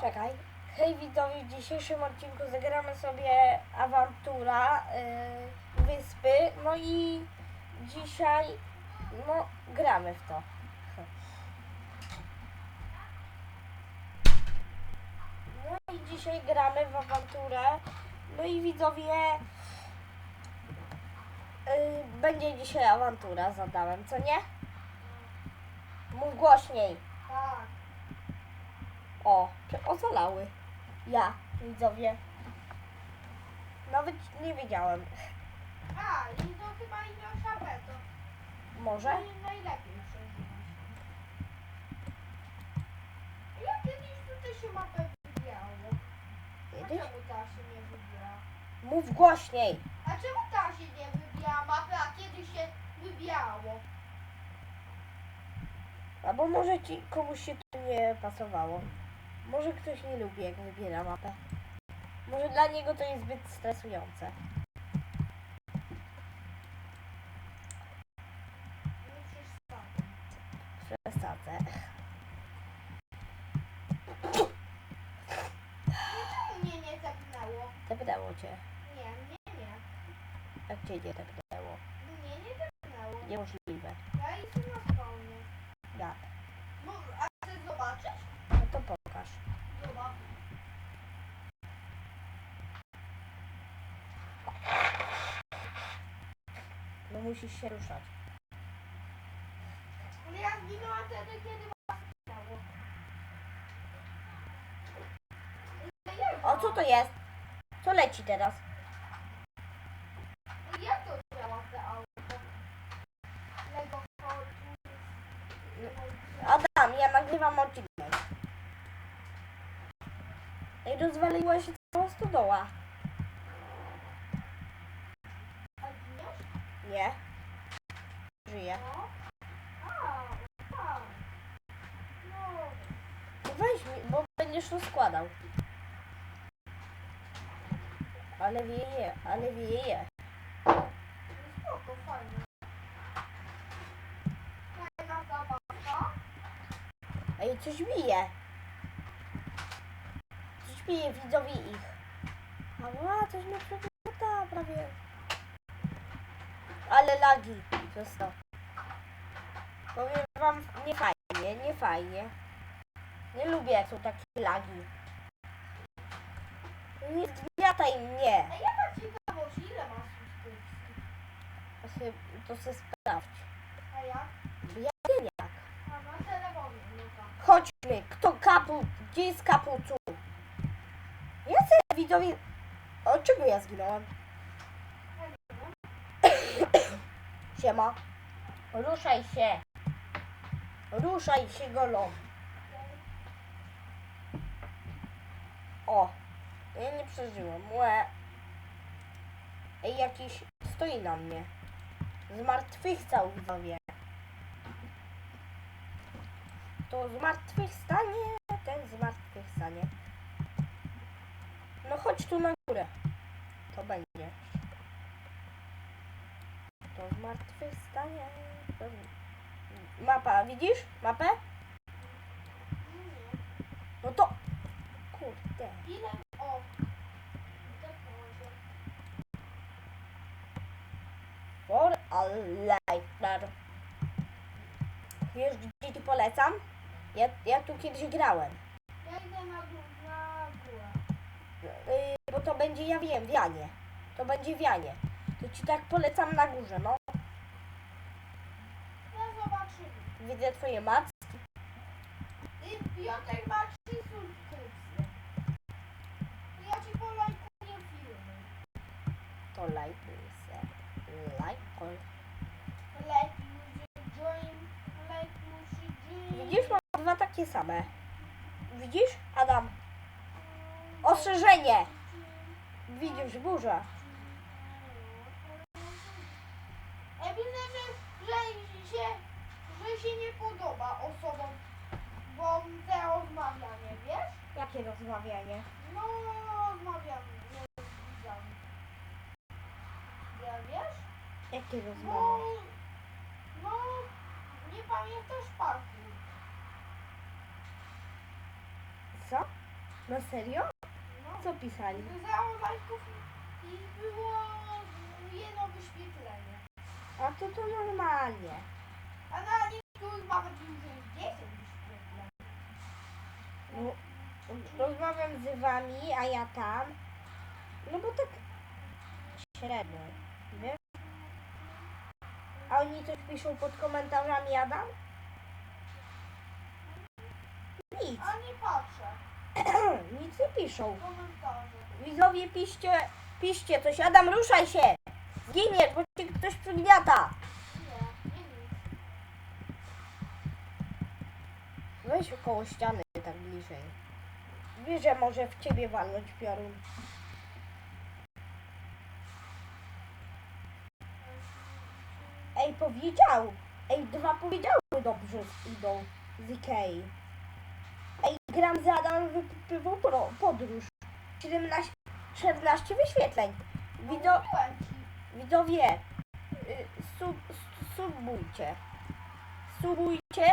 Czekaj. Hej widzowie, w dzisiejszym odcinku zagramy sobie awantura yy, wyspy. No i dzisiaj no gramy w to. No i dzisiaj gramy w awanturę. No i widzowie yy, będzie dzisiaj awantura zadałem, co nie? Mów głośniej. Tak. O, ocalały. Ja, widzowie. Nawet nie wiedziałem. A, i to chyba inna szafę, to Może? najlepiej przeżywać. Ja kiedyś tutaj się mapę wybierało. A Kiedyś? czemu ta się nie wybiera? Mów głośniej. A czemu ta się nie wybiera mapy, a kiedyś się wybierało? Albo może ci komuś się to nie pasowało. Może ktoś nie lubi, jak wybiera mapę. Może dla niego to jest zbyt stresujące. Przesadzę. Mnie nie zepnęło? Tepnęło cię. Nie, mnie nie. Jak cię nie tepnęło? Mnie nie zepnęło. Niemożliwe. Ja jestem na spawnie. Jak? No, a chcesz zobaczyć? No. No musisz się ruszać. Ale ja zginęłam wtedy, kiedy was. O, co to jest? Co leci teraz? Jak to działa te auto? Lego. Adam, ja nagrywam odcinek. Ej, rozwaliła się cała stodoła. A? Nie. Żyje. No. Weź mi, bo będziesz rozkładał. Ale wieje, ale wieje. spoko, fajnie. Ej, coś bije. Coś bije widzowie ich. Ała, coś mnie przewróta prawie. Ale lagi przez to. Powiem wam, nie fajnie, nie fajnie. Nie lubię jak są takie lagi. Nie zgniataj mnie. Ej, jaka ciekawość, ile masz subskrypcji? To se sprawdź. A jak? Ja wiem jak. A na telefonie, no tak. Chodźmy, kto kapu, gdzie jest kapucu? Ja sobie widzowie... Od czego ja zginąłem? Siema. Ruszaj się. Ruszaj się golą. O. Ja nie przeżyłem. Łe. Ej, jakiś stoi na mnie. Zmartwychwstał widzowie. To zmartwychwstanie, ten zmartwychwstanie. No chodź tu na górę. To będzie. To zmartwychwstanie. To- Mapa, widzisz? Mapę? Nie. No to... Kurde. Ile? O. For a lifer. Wiesz, gdzie ci polecam? Ja, ja tu kiedyś grałem. Ja idę na górę. Na górę. Yy, bo to będzie, ja wiem, wianie. To będzie wianie. To ci tak polecam na górze, no. No zobaczymy. Widzę twoje macki. I Piotrek ma trzy subskrypcje. Ja ci polajkuję filmy. To lajkuj se. Lajkuj. Like music dream. Like music dream. Widzisz, mam dwa takie same. Widzisz, Adam? Ostrzeżenie! Widzisz, burza. Ja widzę, że, że, się, że się nie podoba osobom, bo te rozmawianie, wiesz? Jakie rozmawianie? No, rozmawiamy widzami. Ja wiesz? Jakie No, rozmawianie? no, nie pamiętasz parku. Co? Na serio? Co pisali? Zero lajków i było jedno wyświetlenie. A to to normalnie. A na niektórych nawet już jest 10 wyświetleń. No, rozmawiam z wami, a ja tam. No bo tak średnio, wiesz? A oni coś piszą pod komentarzami, Adam? Nic, A nie patrzę. nic nie piszą. Widzowie, piszcie, piszcie coś. Adam, ruszaj się! Zginiesz, bo cię ktoś przygniata. Weź koło ściany tak bliżej. Wiesz, że może w ciebie walnąć piorun. Ej, powiedział! Ej, dwa powiedziały dobrze idą z Ikei. Gram z Adamem wypływał pro, podróż. 17, 14 wyświetleń. Ci. widzowie, y, sub, subujcie. Subujcie,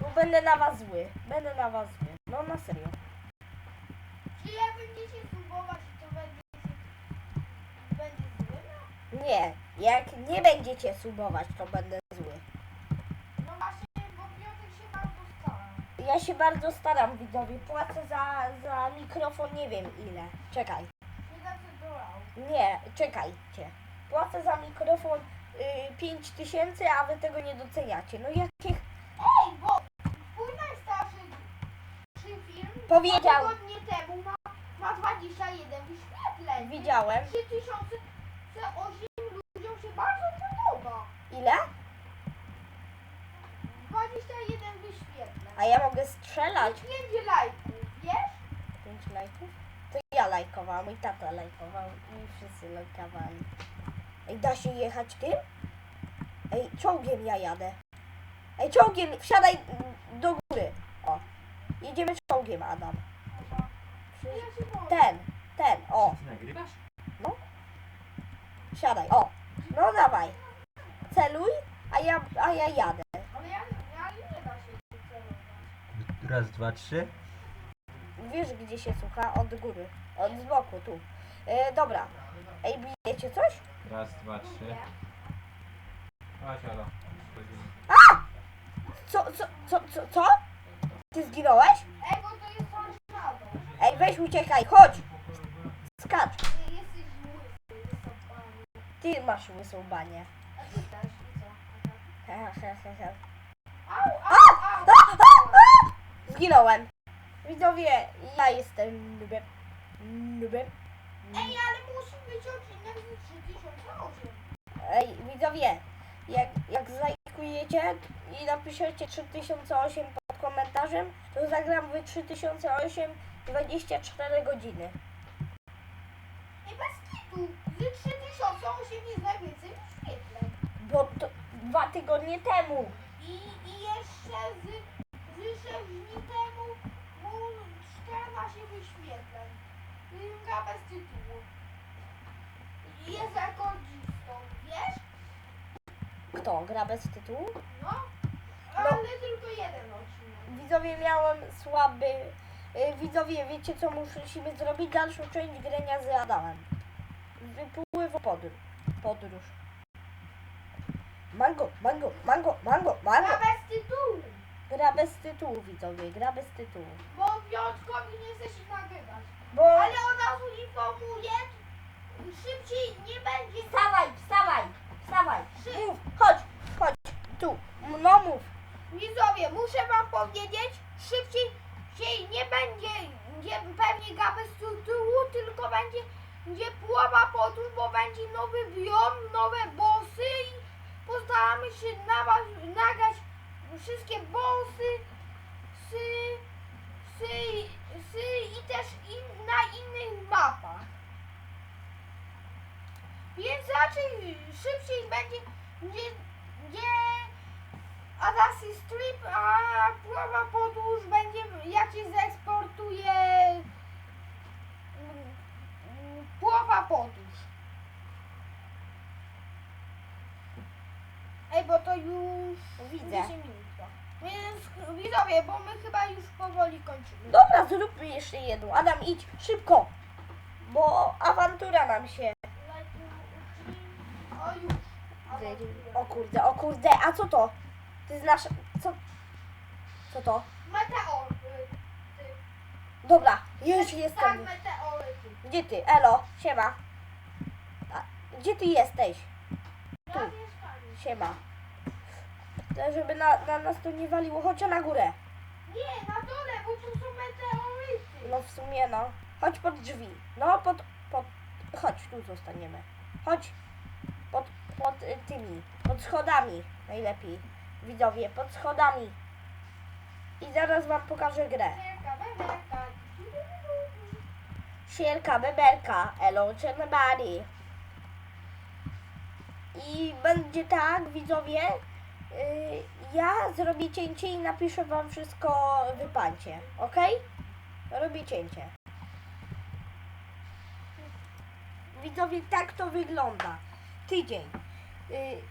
bo będę na was zły. Będę na was zły. No na serio. Czy jak będziecie subować, to będzie będzie zły? Nie, jak nie będziecie subować, to będę zły. no właśnie, bo Piotrek się bardzo stara. Ja się bardzo staram, widzowie. Płacę za, za mikrofon nie wiem ile. Czekaj. Nie czekajcie. Płacę za mikrofon y, 5 tysięcy, a wy tego nie doceniacie. No jakich... Ej, bo twój najstarszy film Powiedział. dwa tygodnie temu ma, ma 21 wyświetleń. Widziałem. 3008 ludziom się bardzo podoba. Ile? 21 wyświetleń. A ja mogę strzelać. 5 lajków, wiesz? 5 lajków? To ja lajkowałam i tata lajkował i wszyscy lajkowali. Ej, da się jechać tym? Ej, czołgiem ja jadę. Ej, czołgiem, wsiadaj do góry. O, jedziemy czołgiem, Adam. Ten, ten, o, nagrywasz? wsiadaj, o. No dawaj. Celuj, a ja, a ja jadę. Ale ja, ja nie da się celować. Raz, dwa, trzy. Wiesz, gdzie się słucha? Od góry. Od z boku, tu. E, dobra. Ej, bijecie coś? Raz, dwa, trzy. A, siada. Co, co, co, co, co? Ty zginąłeś? Ej, bo to jest. Ej, weź uciekaj, chodź! Skacz! Ty jesteś łysy, wysopany. Ty masz łysą banię. A ty też, i co? He, he, he, he. Au, A! au. A, a, a! Zginąłem. Widzowie, ja jestem nubem. Nubem. Ej, ale musi być odcinek z 3008. Ej, widzowie, jak, jak zlajkujecie i napiszecie 3008 pod komentarzem, to zagram w 3008 24 godziny. Ej, bez kitu. Z 3008 jest najwięcej wyświetleń. Bo to dwa tygodnie temu. I, i jeszcze z, z 6 dni temu było 14 wyświetleń. Gra bez tytułu. Jest rekordzistą, wiesz? Kto? Gra bez tytułu? No. Ale tylko jeden odcinek. Widzowie, miałem słaby... y, Widzowie, wiecie co musimy zrobić? Dalszą część grania z Adamem. Wypływ podróż. podróż. Mango, mango, mango, mango, mango. Gra bez tytułu. Gra bez tytułu, widzowie, gra bez tytułu. Bo Piotrkowi nie chce się nagrywać. Bo... Ale od razu informuję, szybciej nie będzie. Wstawaj, wstawaj, wstawaj. Mów, chodź, chodź, tu. No mów. Widzowie, muszę wam powiedzieć, szybciej się nie będzie, nie pewnie gra bez tytułu, tylko będzie, będzie połowa podróż, bo będzie nowy biom, nowe bossy i postaramy się na was, nagrać wszystkie bossy, sy, sy, sy i też in, na innych mapach. Więc raczej szybciej będzie, gdzie, gdzie Assassin's Strip, a połowa podróż będzie, jak się zaeksportuje mm, połowa podróż. Ej, bo to już Widzę. 10 minut. Więc Widzowie, bo my chyba już powoli kończymy. Dobra, zróbmy jeszcze jedną. Adam, idź szybko, bo awantura nam się... O już. O kurde, o kurde, a co to? Ty znasz... Co? Co to? Meteor. Dobra, już Tak, jestem. Gdzie ty? Elo, siema. A, gdzie ty jesteś? Tu. Ja mieszkanie. Siema. To żeby na, na nas to nie waliło, chodź na górę. Nie, na dole, bo tu są meteoryty. No w sumie no. Chodź pod drzwi. No pod, pod... Chodź, tu zostaniemy. Chodź. Pod, pod y, tymi. Pod schodami. Najlepiej. Widzowie, pod schodami. I zaraz wam pokażę grę. Wielka, beberka. Elo, czernobary. I będzie tak, widzowie, ja zrobię cięcie i napiszę wam wszystko w pancie, ok? Robię cięcie. Widzowie, tak to wygląda. Tydzień. Yy,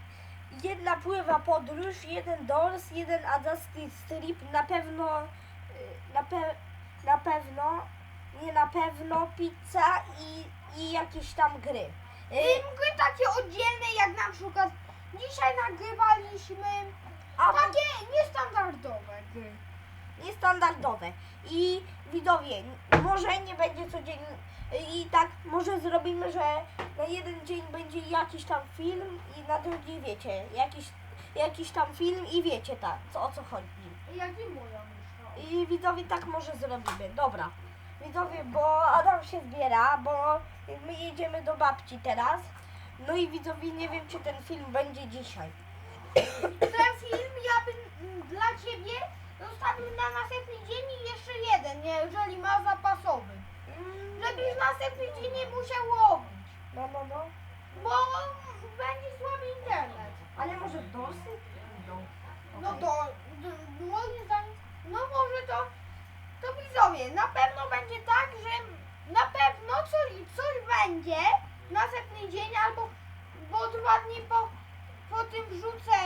jedna pływa podróż, jeden dors, jeden Adasty strip, na pewno, yy, na, pe, na pewno nie na pewno pizza i, i jakieś tam gry. I Y, gry takie oddzielne, jak na przykład dzisiaj nagrywaliśmy a takie niestandardowe gry. niestandardowe. I widzowie, n- może nie będzie codziennie i tak może zrobimy, że na jeden dzień będzie jakiś tam film i na drugi wiecie, jakiś, jakiś tam film i wiecie tak, co, o co chodzi. Jak i moja. I widzowie tak może zrobimy. Dobra. Widzowie, bo Adam się zbiera, bo my jedziemy do babci teraz. No i widzowie, nie wiem czy ten film będzie dzisiaj. Ten film ja bym mm, dla ciebie zostawił na następny dzień i jeszcze jeden, nie, jeżeli ma zapasowy. Mm, Żebyś następny dzień nie musiał robić, No, no, no. bo będzie słaby internet. Ale może dorsy? No to, d- moim zdaniem, no może to, to widzowie, na pewno będzie tak, że na pewno coś, coś będzie następny dzień albo bo dwa dni po, po tym wrzucę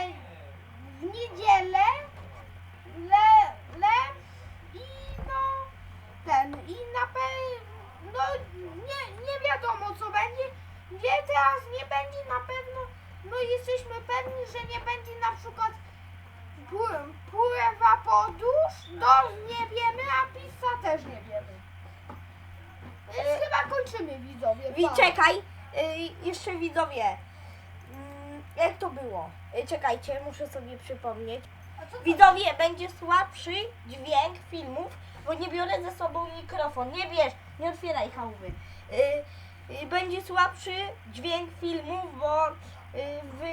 w niedzielę, le, le i no ten, i na pewno, no nie, nie wiadomo co będzie, gdzie teraz nie będzie na pewno, no jesteśmy pewni, że nie będzie na przykład Pły- Pływa podróż? No nie wiemy, a pizza też nie wiemy. Więc E, chyba kończymy widzowie. Wi, Pa. czekaj, jeszcze widzowie. Mm, Jak to było? Y, Czekajcie, muszę sobie przypomnieć. To- Widzowie, będzie słabszy dźwięk filmów, bo nie biorę ze sobą mikrofon. Nie bierz, nie otwieraj chałupy. Y, y, będzie słabszy dźwięk filmów, bo y, w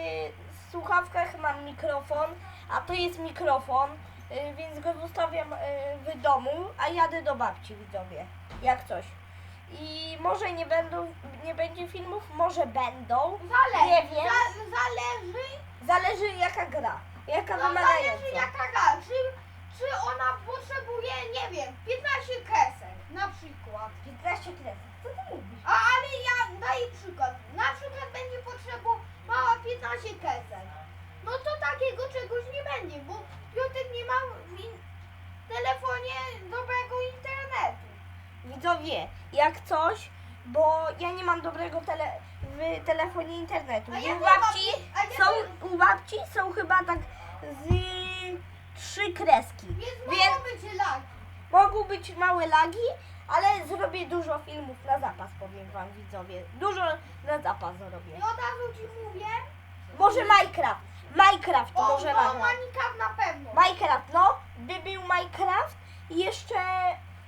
słuchawkach mam mikrofon, a to jest mikrofon, y, więc go zostawiam y, w domu, a jadę do babci, widzowie. Jak coś. I może nie będą, nie będzie filmów, może będą. Zależy, Nie wiem. Za, zależy, Zależy jaka gra. Jaka no wymagająca. zależy jaka gra. Czy, czy ona potrzebuje, nie wiem, 15 kresek na przykład. 15 kresek. Co ty mówisz? A, ale ja daję przykład. Na przykład będzie potrzebowała 15 kresek. No to takiego czegoś nie będzie, bo Piotr nie ma w in- telefonie dobrego internetu. Widzowie, jak coś, bo ja nie mam dobrego tele, w telefonie internetu. A I ja u nie babci a są, u babci są chyba tak z trzy kreski. Więc Więc mogą być lagi. mogą być małe lagi, ale zrobię dużo filmów na zapas, powiem wam widzowie. Dużo na zapas zrobię. I od razu ci mówię, Może Minecraft. Minecraft o, może no, nagram. Minecraft na pewno. Minecraft, no, by był Minecraft i jeszcze,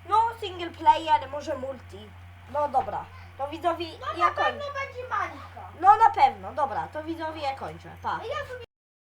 no, single player, może multi. No dobra, to widzowie, No ja na kończę. pewno będzie Minecraft. No na pewno, dobra, to widzowie ja kończę, pa. A ja sobie